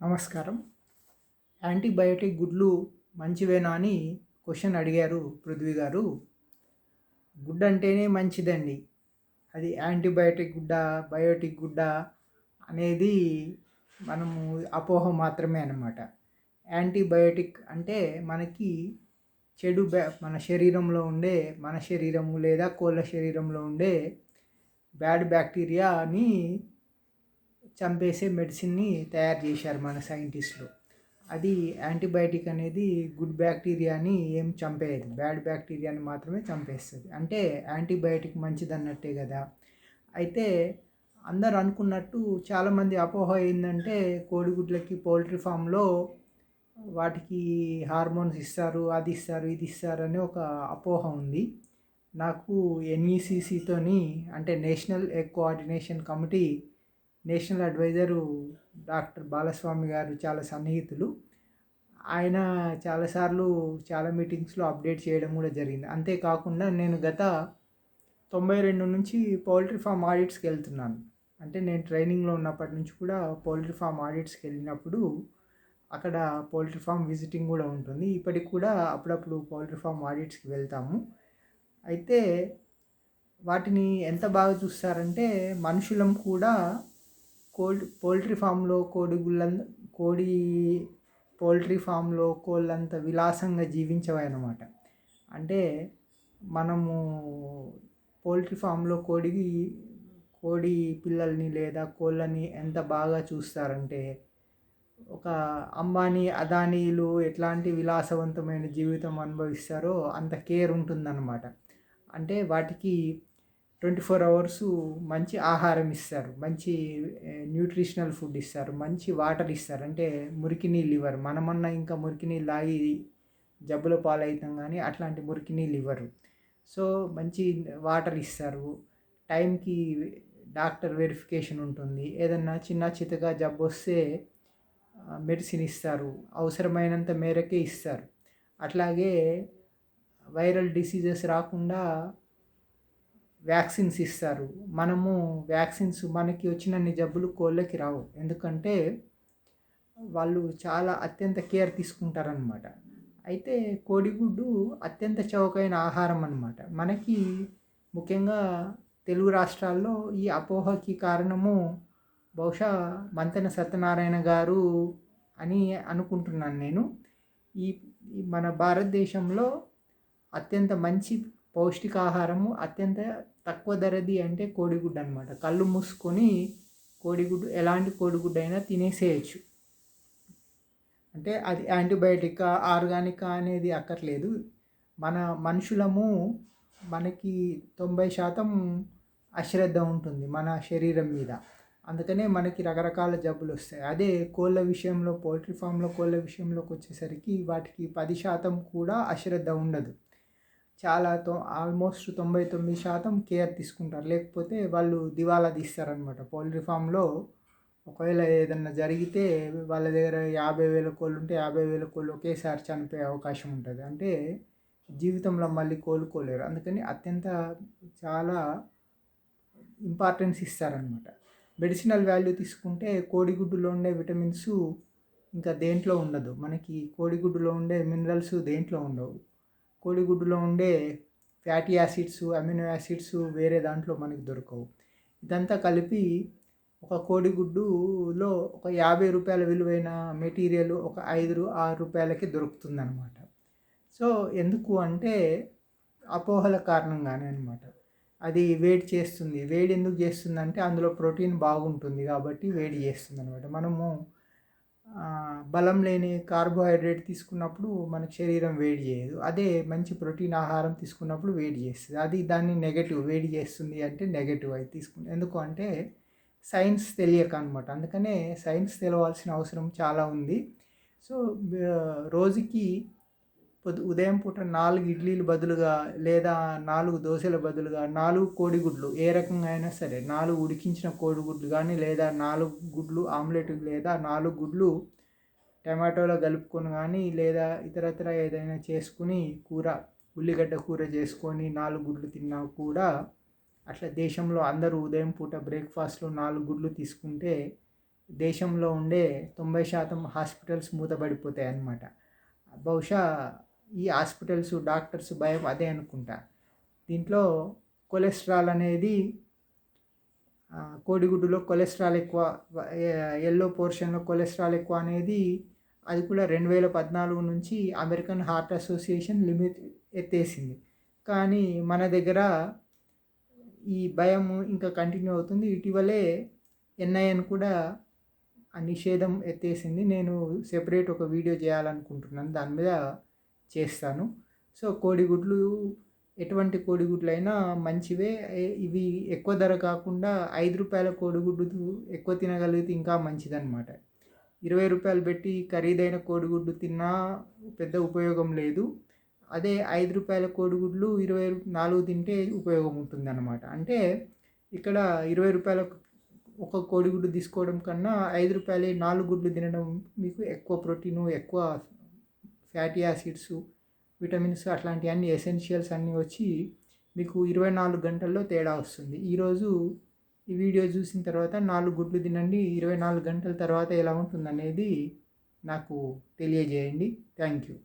నమస్కారం. యాంటీబయోటిక్ గుడ్లు మంచివేనా అని క్వశ్చన్ అడిగారు పృథ్వీ గారు. గుడ్ అంటేనే మంచిదండి. అది యాంటీబయోటిక్ గుడ్డ బయోటిక్ గుడ్డ అనేది మనము అపోహ మాత్రమే అన్నమాట. యాంటీబయోటిక్ అంటే మనకి చెడు బ్యా మన శరీరంలో ఉండే మన శరీరము లేదా కోళ్ళ శరీరంలో ఉండే బ్యాడ్ బ్యాక్టీరియాని చంపేసే మెడిసిన్ని తయారు చేశారు మన సైంటిస్టులు. అది యాంటీబయాటిక్ అనేది గుడ్ బ్యాక్టీరియాని ఏం చంపేయదు. బ్యాడ్ బ్యాక్టీరియాని మాత్రమే చంపేస్తుంది. అంటే యాంటీబయాటిక్ మంచిది అన్నట్టే కదా. అయితే అందరు అనుకున్నట్టు చాలామంది అపోహ ఏంటంటే కోడిగుడ్లకి పౌల్ట్రీ ఫామ్లో వాటికి హార్మోన్స్ ఇస్తారు అది ఇస్తారు ఇది ఇస్తారు అని ఒక అపోహ ఉంది. నాకు ఎన్ఈసిసితోని అంటే national egg coordination committee national adviser doctor Balaswamy garu చాలా సన్నిహితులు. ఆయన చాలాసార్లు చాలా మీటింగ్స్లో అప్డేట్ చేయడం కూడా జరిగింది. అంతేకాకుండా నేను గత తొంభై రెండు నుంచి పౌల్ట్రీ ఫామ్ ఆడిట్స్కి వెళ్తున్నాను. అంటే నేను ట్రైనింగ్లో ఉన్నప్పటి నుంచి కూడా పౌల్ట్రీ ఫామ్ ఆడిట్స్కి వెళ్ళినప్పుడు అక్కడ పౌల్ట్రీ ఫామ్ విజిటింగ్ కూడా ఉంటుంది. ఇప్పటికి కూడా అప్పుడప్పుడు పౌల్ట్రీ ఫామ్ ఆడిట్స్కి వెళ్తాము. అయితే వాటిని ఎంత బాగా చూస్తారంటే మనుషులం కూడా కోల్డ్ పౌల్ట్రీ ఫామ్లో కోడి గుళ్ళ కోడి పౌల్ట్రీ ఫామ్లో కోళ్ళంత విలాసంగా జీవించవు అన్నమాట అంటే మనము పౌల్ట్రీ ఫామ్లో కోడికి కోడి పిల్లల్ని లేదా కోళ్ళని ఎంత బాగా చూస్తారంటే ఒక అంబానీ అదానీలు ఎట్లాంటి విలాసవంతమైన జీవితం అనుభవిస్తారో అంత కేర్ ఉంటుందన్నమాట. అంటే వాటికి ట్వంటీ ఫోర్ అవర్స్ మంచి ఆహారం ఇస్తారు. మంచి న్యూట్రిషనల్ ఫుడ్ ఇస్తారు. మంచి వాటర్ ఇస్తారు. అంటే మురికి నీళ్ళు ఇవ్వరు. మనమన్నా ఇంకా మురికి నీళ్ళు తాగి జబ్బుల పాలవుతాం కానీ అట్లాంటి మురికి నీళ్ళు ఇవ్వరు. సో మంచి వాటర్ ఇస్తారు. టైంకి డాక్టర్ వెరిఫికేషన్ ఉంటుంది. ఏదన్నా చిన్న చితగా జబ్బు వస్తే మెడిసిన్ ఇస్తారు. అవసరమైనంత మేరకే ఇస్తారు. అట్లాగే వైరల్ డిసీజెస్ రాకుండా వ్యాక్సిన్స్ ఇస్తారు. మనము వ్యాక్సిన్స్ మనకి వచ్చినన్ని జబ్బులు కోళ్ళకి రావు. ఎందుకంటే వాళ్ళు చాలా అత్యంత కేర్ తీసుకుంటారనమాట అయితే కోడిగుడ్డు అత్యంత చౌకైన ఆహారం అనమాట మనకి ముఖ్యంగా తెలుగు రాష్ట్రాల్లో ఈ అపోహకి కారణము బహుశా మంతెన సత్యనారాయణ గారు అని అనుకుంటున్నాను నేను. ఈ మన భారతదేశంలో అత్యంత మంచి పౌష్టికాహారము అత్యంత తక్కువ ధరది అంటే కోడిగుడ్డు అనమాట కళ్ళు మూసుకొని కోడిగుడ్డు ఎలాంటి కోడిగుడ్డు అయినా తినేసేయచ్చు. అంటే అది యాంటీబయాటిక్ ఆర్గానికా అనేది అక్కర్లేదు. మన మనుషులము మనకి తొంభై శాతం అశ్రద్ధ ఉంటుంది మన శరీరం మీద. అందుకనే మనకి రకరకాల జబ్బులు వస్తాయి. అదే కోళ్ళ విషయంలో పౌల్ట్రీ ఫామ్లో కోళ్ళ విషయంలోకి వచ్చేసరికి వాటికి పది శాతం కూడా అశ్రద్ధ ఉండదు. చాలా తో ఆల్మోస్ట్ తొంభై తొమ్మిది శాతం కేర్ తీసుకుంటారు. లేకపోతే వాళ్ళు దివాలా తీస్తారనమాట పౌల్ట్రీ ఫామ్లో ఒకవేళ ఏదన్నా జరిగితే వాళ్ళ దగ్గర యాభై వేల కోళ్ళు ఉంటే యాభై వేల కోళ్ళు ఒకేసారి చనిపోయే అవకాశం ఉంటుంది. అంటే జీవితంలో మళ్ళీ కోలుకోలేరు. అందుకని అత్యంత చాలా ఇంపార్టెన్స్ ఇస్తారనమాట మెడిసినల్ వాల్యూ తీసుకుంటే కోడిగుడ్డులో ఉండే విటమిన్స్ ఇంకా దేంట్లో ఉండదు. మనకి కోడిగుడ్డులో ఉండే మినరల్స్ దేంట్లో ఉండవు. కోడిగుడ్డులో ఉండే ఫ్యాటీ యాసిడ్స్ అమినో యాసిడ్స్ వేరే దాంట్లో మనకి దొరకవు. ఇదంతా కలిపి ఒక కోడిగుడ్డులో ఒక యాభై రూపాయల విలువైన మెటీరియల్ ఒక ఐదు ఆరు రూపాయలకి దొరుకుతుంది అనమాట సో ఎందుకు అంటే అపోహల కారణంగానే అనమాట అది వేడి చేస్తుంది. వేడి ఎందుకు చేస్తుంది అంటే అందులో ప్రోటీన్ బాగుంటుంది కాబట్టి వేడి చేస్తుంది అనమాట మనము బలం లేని కార్బోహైడ్రేట్ తీసుకున్నప్పుడు మన శరీరం వేడి చేయదు. అదే మంచి ప్రోటీన్ ఆహారం తీసుకున్నప్పుడు వేడి చేస్తుంది. అది దాన్ని నెగటివ్ వేడి చేస్తుంది అంటే నెగటివ్ అది తీసుకుంది ఎందుకు అంటే సైన్స్ తెలియక అనమాట అందుకనే సైన్స్ తెలవాల్సిన అవసరం చాలా ఉంది. సో రోజుకి ఉదయం పూట నాలుగు ఇడ్లీలు బదులుగా లేదా నాలుగు దోశల బదులుగా నాలుగు కోడిగుడ్లు ఏ రకంగా అయినా సరే నాలుగు ఉడికించిన కోడిగుడ్లు కానీ లేదా నాలుగు గుడ్లు ఆమ్లెట్ లేదా నాలుగు గుడ్లు టమాటోలో కలుపుకొని కానీ లేదా ఇతరత్ర ఏదైనా చేసుకుని కూర ఉల్లిగడ్డ కూర చేసుకొని నాలుగు గుడ్లు తిన్నా కూడా అట్లా దేశంలో అందరూ ఉదయం పూట బ్రేక్ఫాస్ట్లో నాలుగు గుడ్లు తీసుకుంటే దేశంలో ఉండే తొంభై శాతం హాస్పిటల్స్ మూతపడిపోతాయి అన్నమాట బహుశా ఈ హాస్పిటల్స్ డాక్టర్స్ భయం అదే అనుకుంటా. దీంట్లో కొలెస్ట్రాల్ అనేది కోడిగుడ్డులో కొలెస్ట్రాల్ ఎక్కువ ఎల్లో పోర్షన్లో కొలెస్ట్రాల్ ఎక్కువ అనేది అది కూడా రెండు వేల పద్నాలుగు నుంచి అమెరికన్ హార్ట్ అసోసియేషన్ లిమిట్ ఎత్తేసింది. కానీ మన దగ్గర ఈ భయం ఇంకా కంటిన్యూ అవుతుంది. ఇటీవలే ఎన్ఐఎన్ కూడా ఆ నిషేధం ఎత్తేసింది. నేను సెపరేట్ ఒక వీడియో చేయాలనుకుంటున్నాను. దాని మీద చేస్తాను. సో కోడిగుడ్లు ఎటువంటి కోడిగుడ్లైనా మంచివే. ఇవి ఎక్కువ ధర కాకుండా ఐదు రూపాయల కోడిగుడ్డు ఎక్కువ తినగలిగితే ఇంకా మంచిదన్నమాట. ఇరవై రూపాయలు పెట్టి ఖరీదైన కోడిగుడ్డు తిన్నా పెద్ద ఉపయోగం లేదు. అదే ఐదు రూపాయల కోడిగుడ్లు ఇరవై నాలుగు తింటే ఉపయోగం ఉంటుందన్నమాట. అంటే ఇక్కడ ఇరవై రూపాయల ఒక కోడిగుడ్డు తీసుకోవడం కన్నా ఐదు రూపాయలు నాలుగు గుడ్లు తినడం మీకు ఎక్కువ ప్రోటీను ఎక్కువ ఫ్యాటీ యాసిడ్స్ విటమిన్స్ అట్లాంటివన్నీ ఎసెన్షియల్స్ అన్నీ వచ్చి మీకు ఇరవై నాలుగు గంటల్లో తేడా వస్తుంది. ఈరోజు ఈ వీడియో చూసిన తర్వాత నాలుగు గుడ్లు తినండి ఇరవై నాలుగు గంటల తర్వాత ఎలా ఉంటుందనేది నాకు తెలియజేయండి. Thank you.